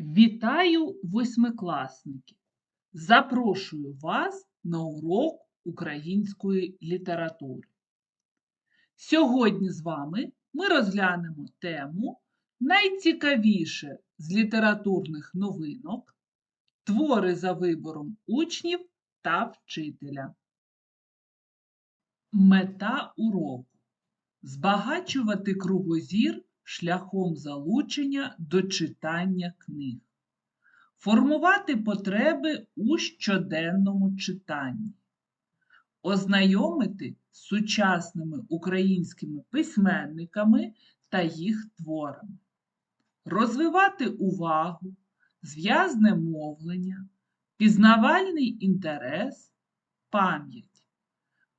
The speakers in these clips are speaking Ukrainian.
Вітаю восьмикласники! Запрошую вас на урок української літератури. Сьогодні з вами ми розглянемо тему найцікавіше з літературних новинок, твори за вибором учнів та вчителя. Мета уроку збагачувати кругозір шляхом залучення до читання книг, формувати потреби у щоденному читанні, ознайомити з сучасними українськими письменниками та їх творами, розвивати увагу, зв'язне мовлення, пізнавальний інтерес, пам'ять.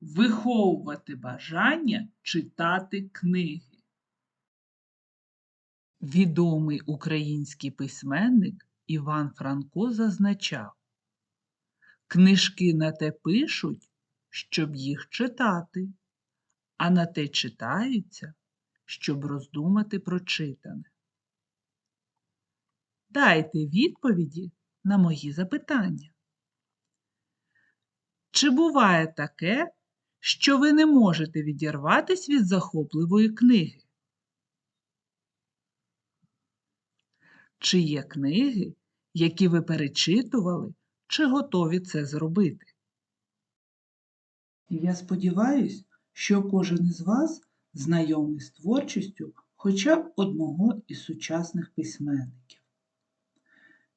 Виховувати бажання читати книги. Відомий український письменник Іван Франко зазначав Книжки на те пишуть, щоб їх читати, а на те читаються, щоб роздумати про читане. Дайте відповіді на мої запитання. Чи буває таке, що ви не можете відірватись від захопливої книги. Чи є книги, які ви перечитували, чи готові це зробити? Я сподіваюся, що кожен із вас знайомий з творчістю хоча б одного із сучасних письменників.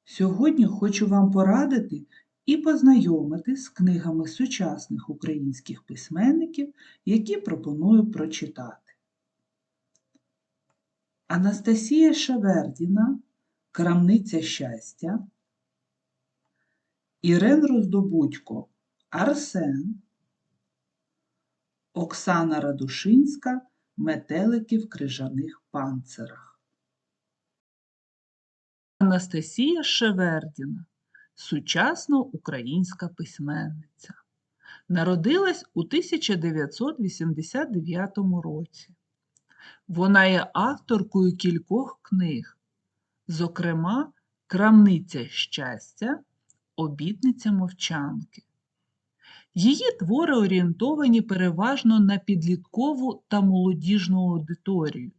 Сьогодні хочу вам порадити, і познайомити з книгами сучасних українських письменників, які пропоную прочитати. Анастасія Шавердіна Крамниця щастя, Ірен Роздобудько Арсен, Оксана Радушинська Метелики в крижаних панцирах. Анастасія Шевердіна сучасна українська письменниця. Народилась у 1989 році. Вона є авторкою кількох книг, зокрема, Крамниця щастя, Обітниця мовчанки. Її твори орієнтовані переважно на підліткову та молодіжну аудиторію,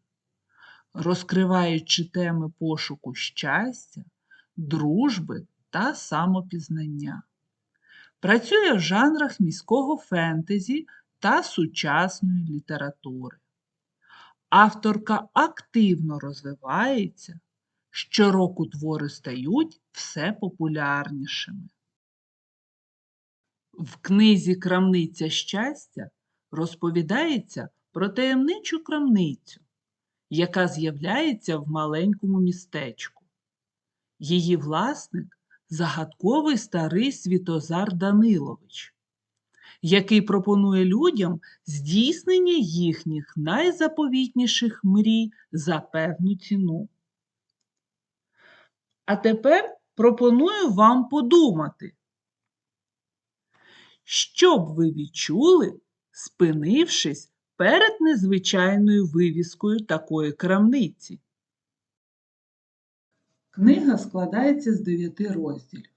розкриваючи теми пошуку щастя, дружби та самопізнання. Працює в жанрах міського фентезі та сучасної літератури. Авторка активно розвивається, щороку твори стають все популярнішими. В книзі Крамниця щастя розповідається про таємничу крамницю, яка з'являється в маленькому містечку. Її власник загадковий старий Світозар Данилович, який пропонує людям здійснення їхніх найзаповітніших мрій за певну ціну. А тепер пропоную вам подумати, що б ви відчули, спинившись перед незвичайною вивіскою такої крамниці. Книга складається з дев'яти розділів,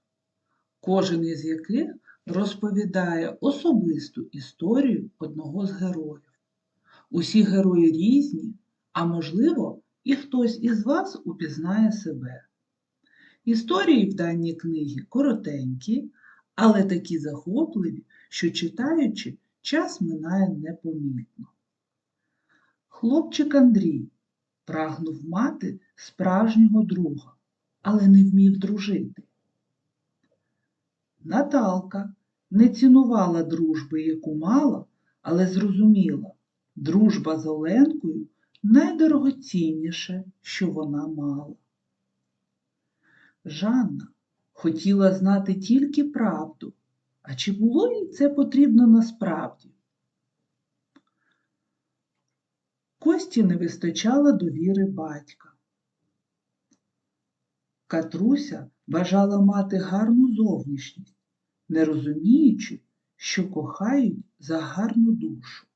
кожен із яких розповідає особисту історію одного з героїв. Усі герої різні, а можливо, і хтось із вас упізнає себе. Історії в даній книгі коротенькі, але такі захопливі, що читаючи, час минає непомітно. Хлопчик Андрій прагнув мати справжнього друга але не вмів дружити. Наталка не цінувала дружби, яку мала, але зрозуміла, дружба з Оленкою найдорогоцінніше, що вона мала. Жанна хотіла знати тільки правду, а чи було їй це потрібно насправді? Кості не вистачало довіри батька. Катруся бажала мати гарну зовнішність, не розуміючи, що кохають за гарну душу.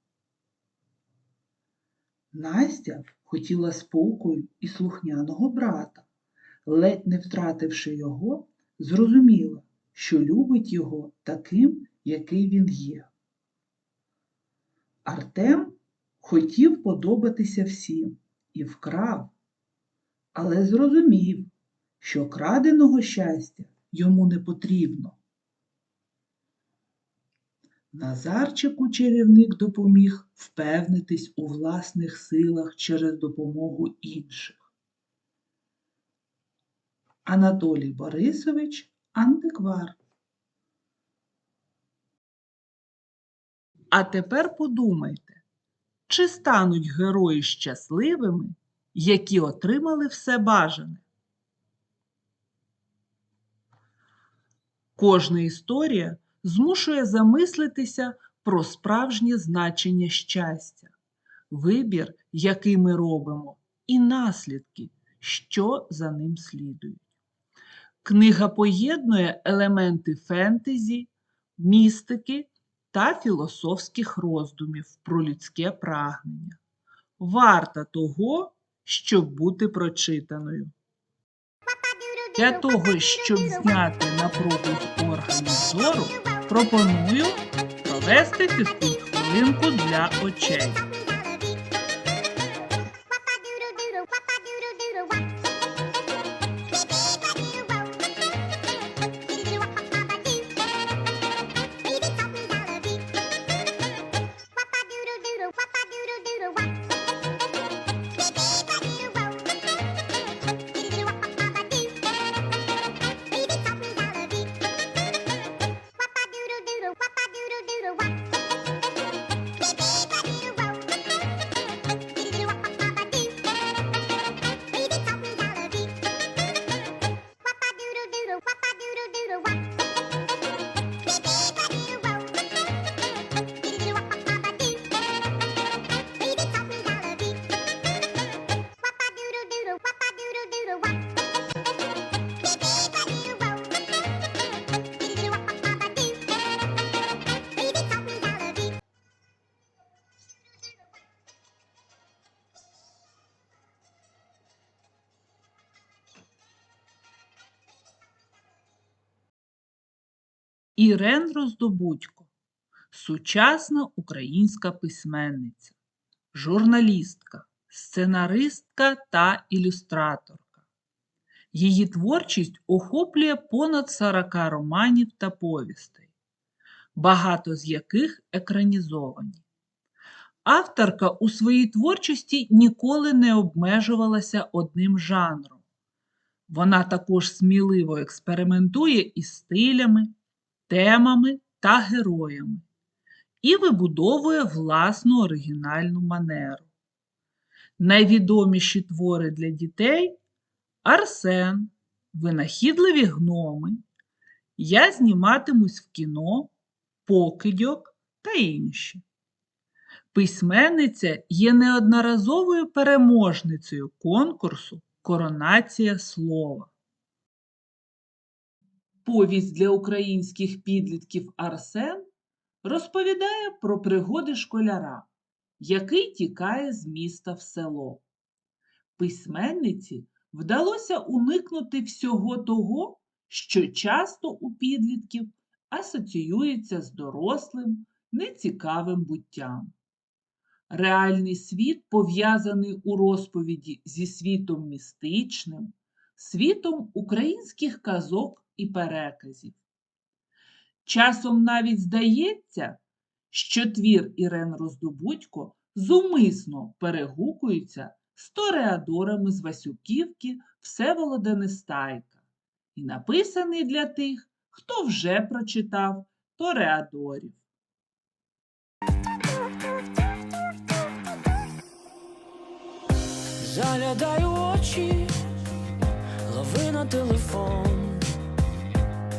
Настя хотіла спокою і слухняного брата, ледь не втративши його, зрозуміла, що любить його таким, який він є. Артем хотів подобатися всім і вкрав, але зрозумів, що краденого щастя йому не потрібно. Назарчику чарівник допоміг впевнитись у власних силах через допомогу інших. Анатолій Борисович антиквар. А тепер подумайте, чи стануть герої щасливими, які отримали все бажане? Кожна історія змушує замислитися про справжнє значення щастя, вибір, який ми робимо, і наслідки, що за ним слідують. Книга поєднує елементи фентезі, містики та філософських роздумів про людське прагнення. Варта того, щоб бути прочитаною. Для того, щоб зняти напругу органів зору, пропоную провести фізкульт-хвилинку для очей. Ірен Роздобудько сучасна українська письменниця, журналістка, сценаристка та ілюстраторка. Її творчість охоплює понад 40 романів та повістей, багато з яких екранізовані. Авторка у своїй творчості ніколи не обмежувалася одним жанром. Вона також сміливо експериментує із стилями, темами та героями і вибудовує власну оригінальну манеру. Найвідоміші твори для дітей Арсен, Винахідливі гноми, Я зніматимусь в кіно, Покидьок та інші. Письменниця є неодноразовою переможницею конкурсу Коронація слова. Повість для українських підлітків Арсен розповідає про пригоди школяра, який тікає з міста в село. Письменниці вдалося уникнути всього того, що часто у підлітків асоціюється з дорослим, нецікавим буттям. Реальний світ пов'язаний у розповіді зі світом містичним, світом українських казок і переказів. Часом навіть здається, що твір Ірен Роздобудько зумисно перегукується з тореадорами з Васюківки Всеволода Нестайка і написаний для тих, хто вже прочитав тореадорів. Заглядаю очі, лови на телефон.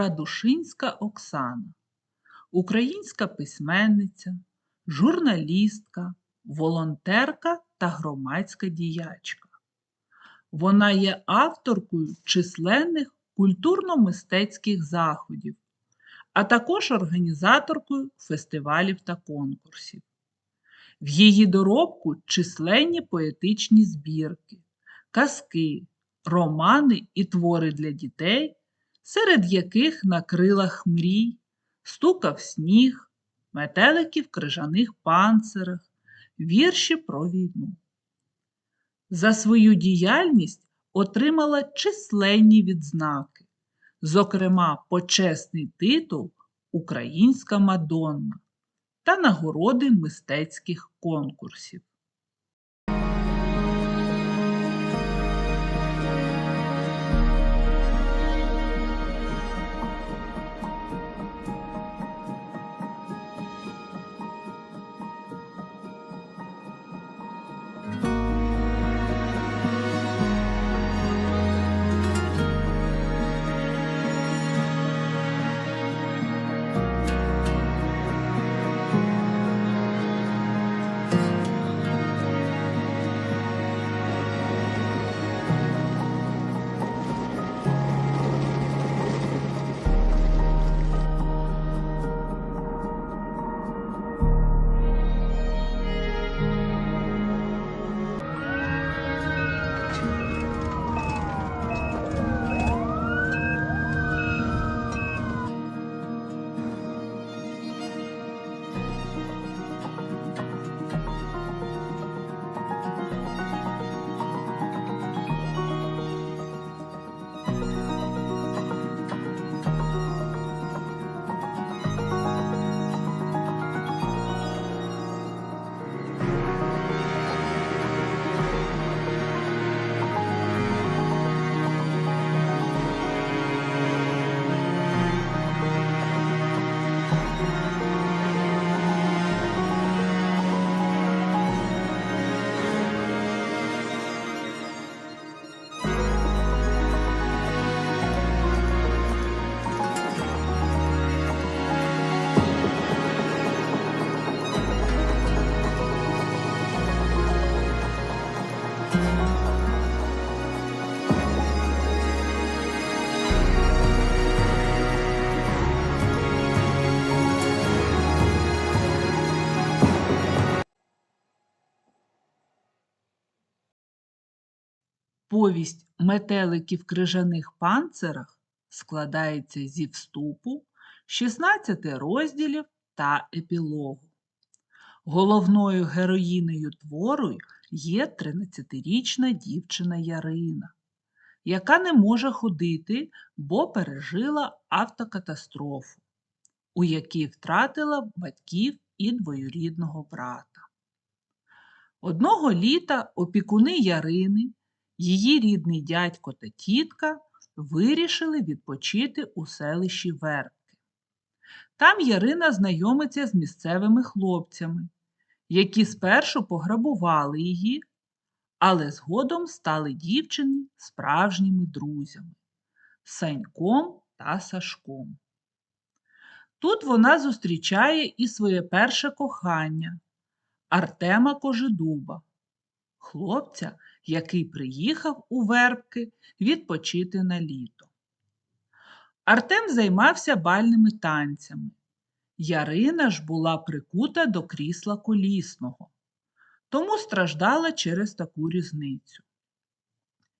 Радушинська Оксана, українська письменниця, журналістка, волонтерка та громадська діячка. Вона є авторкою численних культурно-мистецьких заходів, а також організаторкою фестивалів та конкурсів. В її доробку численні поетичні збірки, казки, романи і твори для дітей, серед яких на крилах мрій стукав сніг, метелики в крижаних панцирах, вірші про війну. За свою діяльність отримала численні відзнаки, зокрема почесний титул Українська Мадонна та нагороди мистецьких конкурсів. Повість Метелики в крижаних панцирах складається зі вступу, 16 розділів та епілогу. Головною героїнею твору є 13-річна дівчина Ярина, яка не може ходити, бо пережила автокатастрофу, у якій втратила батьків і двоюрідного брата. Одного літа опікуни Ярини її рідний дядько та тітка вирішили відпочити у селищі Вербки. Там Ярина знайомиться з місцевими хлопцями, які спершу пограбували її, але згодом стали дівчині справжніми друзями Саньком та Сашком. Тут вона зустрічає і своє перше кохання Артема Кожедуба, хлопця, який приїхав у Вербки відпочити на літо. Артем займався бальними танцями. Ярина ж була прикута до крісла колісного, тому страждала через таку різницю.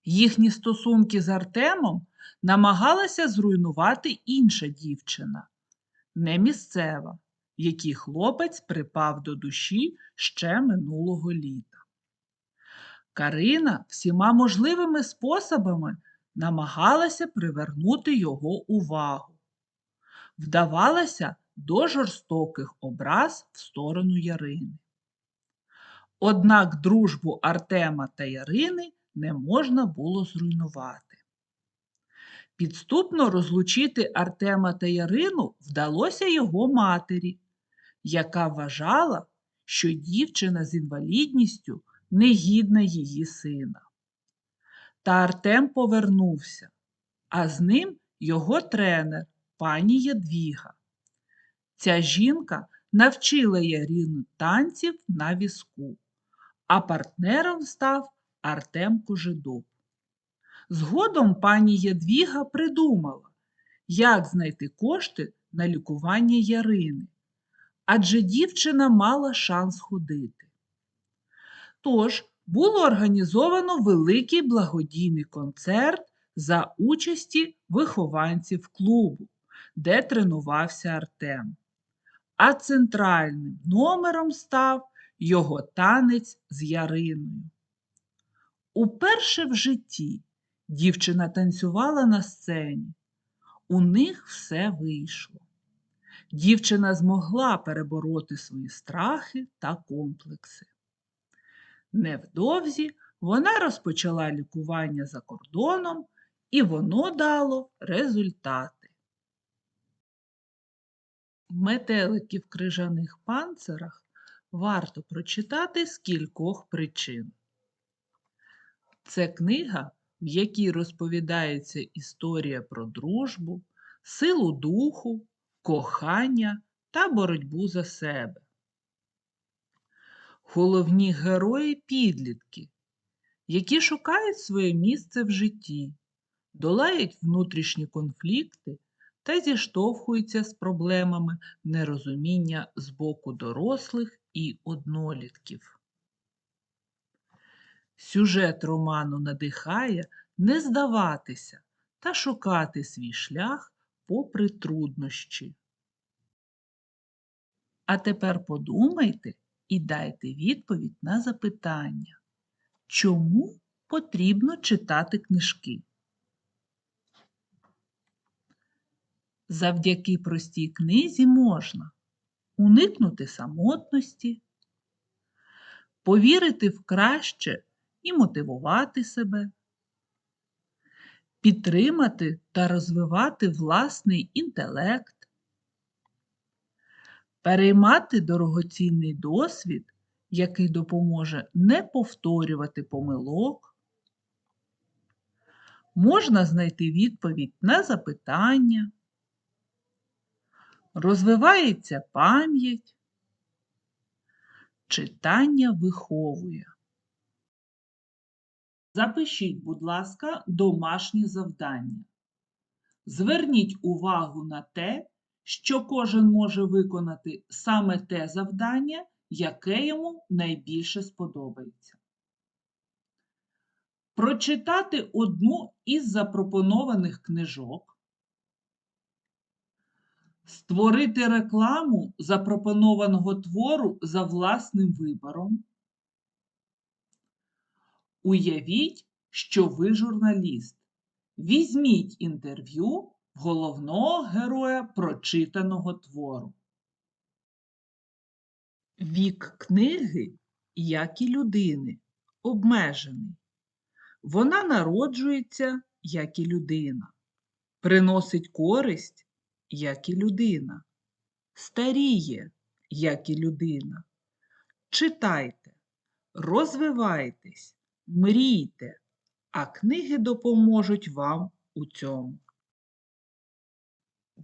Їхні стосунки з Артемом намагалася зруйнувати інша дівчина, не місцева, якій хлопець припав до душі ще минулого літа. Карина всіма можливими способами намагалася привернути його увагу. Вдавалася до жорстоких образ в сторону Ярини. Однак дружбу Артема та Ярини не можна було зруйнувати. Підступно розлучити Артема та Ярину вдалося його матері, яка вважала, що дівчина з інвалідністю негідна її сина. Та Артем повернувся, а з ним його тренер, пані Ядвіга. Ця жінка навчила Ярину танців на візку, а партнером став Артем Кожедуб. Згодом пані Ядвіга придумала, як знайти кошти на лікування Ярини, адже дівчина мала шанс ходити. Тож було організовано великий благодійний концерт за участі вихованців клубу, де тренувався Артем. А центральним номером став його танець з Яриною. Уперше в житті дівчина танцювала на сцені. У них все вийшло. Дівчина змогла перебороти свої страхи та комплекси. Невдовзі вона розпочала лікування за кордоном, і воно дало результати. Метелики в крижаних панцирах варто прочитати з кількох причин. Це книга, в якій розповідається історія про дружбу, силу духу, кохання та боротьбу за себе. Головні герої підлітки, які шукають своє місце в житті, долають внутрішні конфлікти та зіштовхуються з проблемами нерозуміння з боку дорослих і однолітків. Сюжет роману надихає не здаватися та шукати свій шлях попри труднощі. А тепер подумайте і дайте відповідь на запитання, чому потрібно читати книжки? Завдяки простій книзі можна уникнути самотності, повірити в краще і мотивувати себе, підтримати та розвивати власний інтелект, переймати дорогоцінний досвід, який допоможе не повторювати помилок. Можна знайти відповідь на запитання, розвивається пам'ять, читання виховує. Запишіть, будь ласка, домашні завдання. Зверніть увагу на те, що кожен може виконати саме те завдання, яке йому найбільше сподобається. Прочитати одну із запропонованих книжок. Створити рекламу запропонованого твору за власним вибором. Уявіть, що ви журналіст. Візьміть інтерв'ю головного героя прочитаного твору. Вік книги, як і людини, обмежений. Вона народжується, як і людина, приносить користь, як і людина, старіє, як і людина. Читайте, розвивайтесь, мрійте, а книги допоможуть вам у цьому.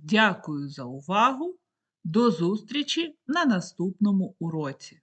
Дякую за увагу. До зустрічі на наступному уроці.